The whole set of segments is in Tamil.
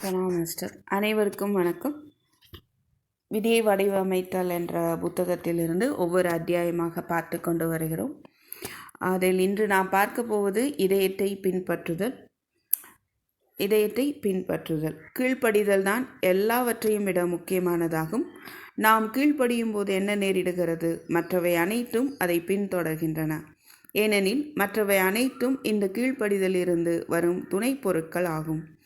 பிரணவ மாஸ்டர் அனைவருக்கும் வணக்கம். விதியை வடிவமைத்தல் என்ற புத்தகத்திலிருந்து ஒவ்வொரு அத்தியாயமாக பார்த்து கொண்டு வருகிறோம். அதில் இன்று நாம் பார்க்க போவது இதயத்தை பின்பற்றுதல். இதயத்தை பின்பற்றுதல். கீழ்ப்படிதல் தான் எல்லாவற்றையும் விட முக்கியமானதாகும். நாம் கீழ்ப்படியும் போது என்ன நேரிடுகிறது? மற்றவை அனைத்தும் அதை பின்தொடர்கின்றன. ஏனெனில் மற்றவை அனைத்தும் இந்த கீழ்ப்படிதலிருந்து வரும் துணை பொருட்கள் ஆகும்.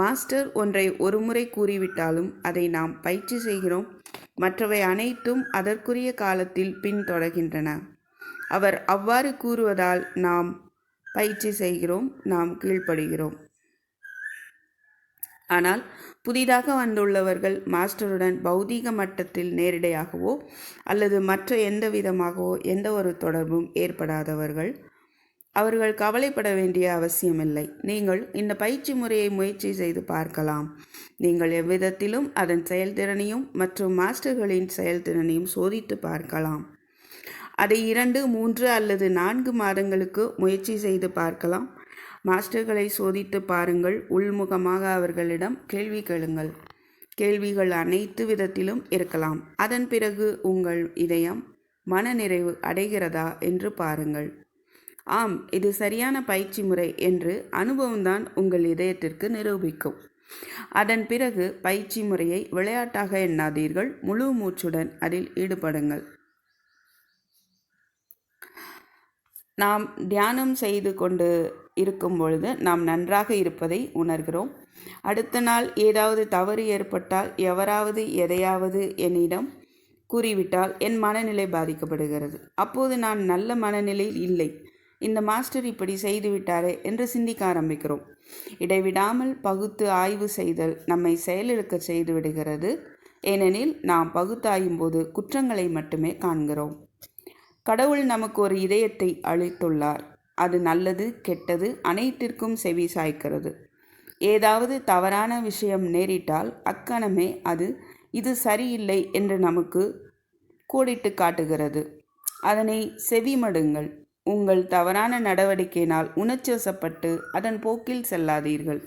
மாஸ்டர் ஒன்றை ஒருமுறை கூறிவிட்டாலும் அதை நாம் பயிற்சி செய்கிறோம். மற்றவை அனைத்தும் அதற்குரிய காலத்தில் பின்தொடர்கின்றன அவர் அவ்வாறு கூறுவதால் நாம் பயிற்சி செய்கிறோம் நாம் கீழ்ப்படுகிறோம். ஆனால் புதிதாக வந்துள்ளவர்கள் மாஸ்டருடன் பௌதீக மட்டத்தில் நேரிடையாகவோ அல்லது மற்ற எந்த விதமாகவோ எந்த ஒரு தொடர்பும் ஏற்படாதவர்கள் அவர்கள் கவலைப்பட வேண்டிய அவசியமில்லை. நீங்கள் இந்த பயிற்சி முறையை முயற்சி செய்து பார்க்கலாம். நீங்கள் எவ்விதத்திலும் அதன் செயல்திறனையும் மற்றும் மாஸ்டர்களின் செயல்திறனையும் சோதித்து பார்க்கலாம். அதை இரண்டு மூன்று அல்லது நான்கு மாதங்களுக்கு முயற்சி செய்து பார்க்கலாம். மாஸ்டர்களை சோதித்து பாருங்கள். உள்முகமாக அவர்களிடம் கேள்வி கேளுங்கள். கேள்விகள் அனைத்து விதத்திலும் இருக்கலாம். அதன் பிறகு உங்கள் இதயம் மனநிறைவு அடைகிறதா என்று பாருங்கள். ஆம் இது சரியான பயிற்சி முறை என்று அனுபவம்தான் உங்கள் இதயத்திற்கு நிரூபிக்கும். அதன் பிறகு பயிற்சி முறையை விளையாட்டாக எண்ணாதீர்கள். முழு மூச்சுடன் அதில் ஈடுபடுங்கள். நாம் தியானம் செய்து கொண்டு இருக்கும் பொழுது நாம் நன்றாக இருப்பதை உணர்கிறோம். அடுத்த நாள் ஏதாவது தவறு ஏற்பட்டால் எவராவது எதையாவது என்னிடம் கூறிவிட்டால் என் மனநிலை பாதிக்கப்படுகிறது. அப்போது நான் நல்ல மனநிலையில் இல்லை. இந்த மாஸ்டர் இப்படி செய்து விட்டாரே என்று சிந்திக்க ஆரம்பிக்கிறோம். இடைவிடாமல் பகுத்து ஆய்வு செய்தல் நம்மை செயலிழக்க செய்துவிடுகிறது ஏனெனில் நாம் பகுத்தாயும் போது குற்றங்களை மட்டுமே காண்கிறோம். கடவுள் நமக்கு ஒரு இதயத்தை அளித்துள்ளார். அது நல்லது கெட்டது அனைத்திற்கும் செவி சாய்க்கிறது. ஏதாவது தவறான விஷயம் நேரிட்டால் அக்கணமே அது இது சரியில்லை என்று நமக்கு கோடிட்டு காட்டுகிறது. அதனை செவிமடுங்கள். உங்கள் தவறான நடவடிக்கையினால் உணர்ச்சிவசப்பட்டு அதன் போக்கில் செல்லாதீர்கள்.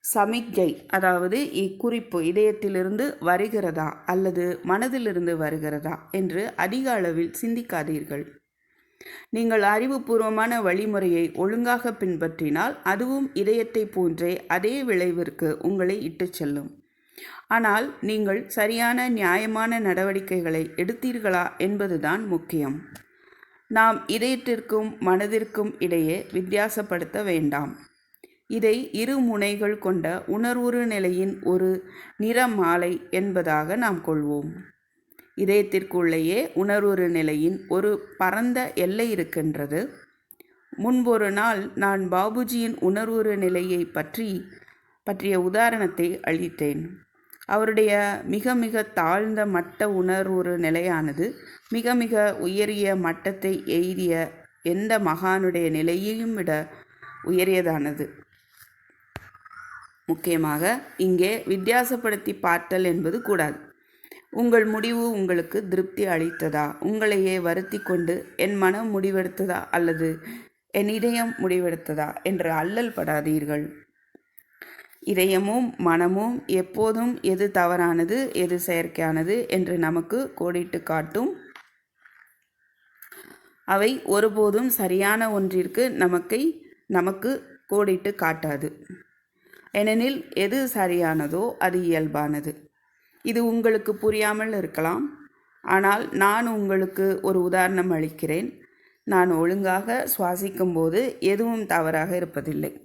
சமிக்ஞை அதாவது இக்குறிப்பு இதயத்திலிருந்து வருகிறதா அல்லது மனதிலிருந்து வருகிறதா என்று அதிக அளவில் சிந்திக்காதீர்கள். நீங்கள் அறிவுபூர்வமான வழிமுறையை ஒழுங்காக பின்பற்றினால் அதுவும் இதயத்தை போன்றே அதே விளைவிற்கு உங்களை இட்டுச் செல்லும். ஆனால் நீங்கள் சரியான நியாயமான நடவடிக்கைகளை எடுத்தீர்களா என்பதுதான் முக்கியம். நாம் இதயத்திற்கும் மனதிற்கும் இடையே வித்தியாசப்படுத்த வேண்டாம். இதை இரு முனைகள் கொண்ட உணர்வுறு நிலையின் ஒரு நிறமாலை என்பதாக நாம் கொள்வோம். இதயத்திற்குள்ளேயே உணர்வுறு நிலையின் ஒரு பரந்த எல்லை இருக்கின்றது. முன்பொரு நாள் நான் பாபுஜியின் உணர்வுறு நிலையை பற்றி பற்றிய உதாரணத்தை அளித்தேன். அவருடைய மிக மிக தாழ்ந்த மட்ட உணர்வுறு நிலையானது மிக மிக உயரிய மட்டத்தை எய்திய எந்த மகானுடைய நிலையையும் விட உயரியதானது. முக்கியமாக இங்கே வித்தியாசப்படுத்தி பார்த்தல் என்பது கூடாது. உங்கள் முடிவு உங்களுக்கு திருப்தி அளித்ததா? உங்களையே வருத்தி கொண்டு என் மனம் முடிவெடுத்ததா? அல்லது என் இதயம் முடிவெடுத்ததா? என்று அல்லல் படாதீர்கள். இதயமும் மனமும் எப்போதும் எது தவறானது எது செயற்கையானது என்று நமக்கு கோடிட்டு காட்டும். அவை ஒருபோதும் சரியான ஒன்றிற்கு நமக்கை நமக்கு கோடிட்டு காட்டாது. ஏனெனில் எது சரியானதோ அது இயல்பானது. இது உங்களுக்கு புரியாமல் இருக்கலாம். ஆனால் நான் உங்களுக்கு ஒரு உதாரணம் அளிக்கிறேன். நான் ஒழுங்காக சுவாசிக்கும்போது எதுவும் தவறாக இருப்பதில்லை.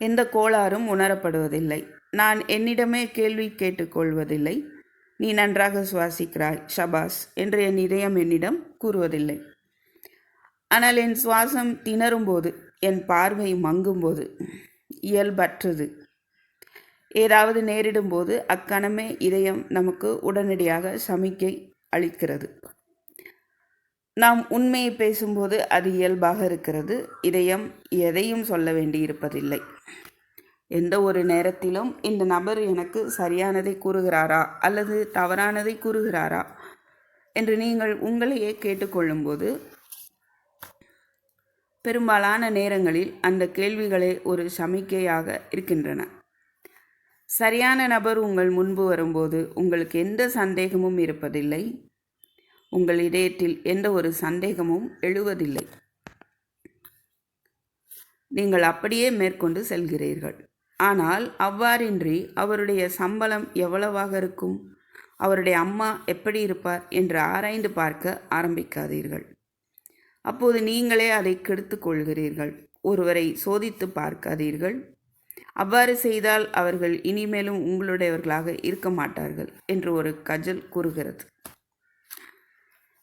எந்த கோளாறும் உணரப்படுவதில்லை. நான் என்னிடமே கேள்வி கேட்டுக்கொள்வதில்லை. நீ நன்றாக சுவாசிக்கிறாய் ஷபாஸ் என்று என் இதயம் என்னிடம் கூறுவதில்லை. ஆனால் என் சுவாசம் திணறும்போது என் பார்வை மங்கும்போது இயல்பற்றது. ஏதாவது நேரிடும்போது அக்கணமே இதயம் நமக்கு உடனடியாக சமிக்கை அளிக்கிறது. நாம் உண்மையை பேசும்போது அது இயல்பாக இருக்கிறது. இதயம் எதையும் சொல்ல வேண்டியிருப்பதில்லை. எந்த ஒரு நேரத்திலும் இந்த நபர் எனக்கு சரியானதை கூறுகிறாரா அல்லது தவறானதை கூறுகிறாரா என்று நீங்கள் உங்களையே கேட்டுக்கொள்ளும்போது பெரும்பாலான நேரங்களில் அந்த கேள்விகளே ஒரு சமிக்கையாக இருக்கின்றன. சரியான நபர் உங்கள் முன்பு வரும்போது உங்களுக்கு எந்த சந்தேகமும் இருப்பதில்லை. உங்கள் இதயத்தில் எந்த ஒரு சந்தேகமும் எழுவதில்லை. நீங்கள் அப்படியே மேற்கொண்டு செல்கிறீர்கள். ஆனால் அவ்வாறின்றி அவருடைய சம்பளம் எவ்வளவாக இருக்கும்? அவருடைய அம்மா எப்படி இருப்பார்? என்று ஆராய்ந்து பார்க்க ஆரம்பிக்காதீர்கள். அப்போது நீங்களே அதை கெடுத்து கொள்கிறீர்கள். ஒருவரை சோதித்து பார்க்காதீர்கள். அவ்வாறு செய்தால் அவர்கள் இனிமேலும் உங்களுடையவர்களாக இருக்க மாட்டார்கள் என்று ஒரு கஜல் கூறுகிறது.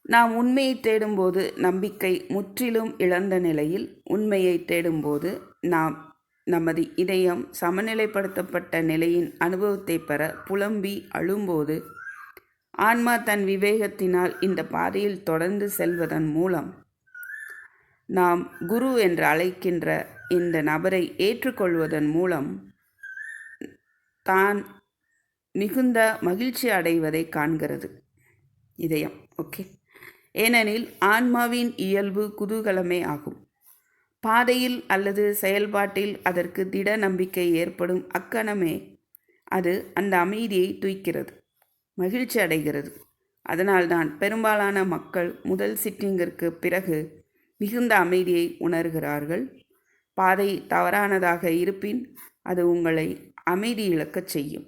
நாம் உண்மையை தேடும்போது நம்பிக்கை முற்றிலும் இழந்த நிலையில் உண்மையை தேடும்போது நாம் நமது இதயம் சமநிலைப்படுத்தப்பட்ட நிலையின் அனுபவத்தை பெற புலம்பி அழும்போது ஆன்மா தன் விவேகத்தினால் இந்த பாதையில் தொடர்ந்து செல்வதன் மூலம் நாம் குரு என்று அழைக்கின்ற இந்த நபரை ஏற்றுக்கொள்வதன் மூலம் தான் மிகுந்த மகிழ்ச்சி அடைவதை காண்கிறது. இதயம் ஓகே. ஏனெனில் ஆன்மாவின் இயல்பு குதூகலமே ஆகும். பாதையில் அல்லது செயல்பாட்டில் அதற்கு திட நம்பிக்கை ஏற்படும் அக்கணமே. அது அந்த அமைதியை தூய்க்கிறது மகிழ்ச்சி அடைகிறது. அதனால்தான் பெரும்பாலான மக்கள் முதல் சிட்டிங்கிற்கு பிறகு மிகுந்த அமைதியை உணர்கிறார்கள். பாதை தவறானதாக இருப்பின் அது உங்களை அமைதி இழக்கச் செய்யும்.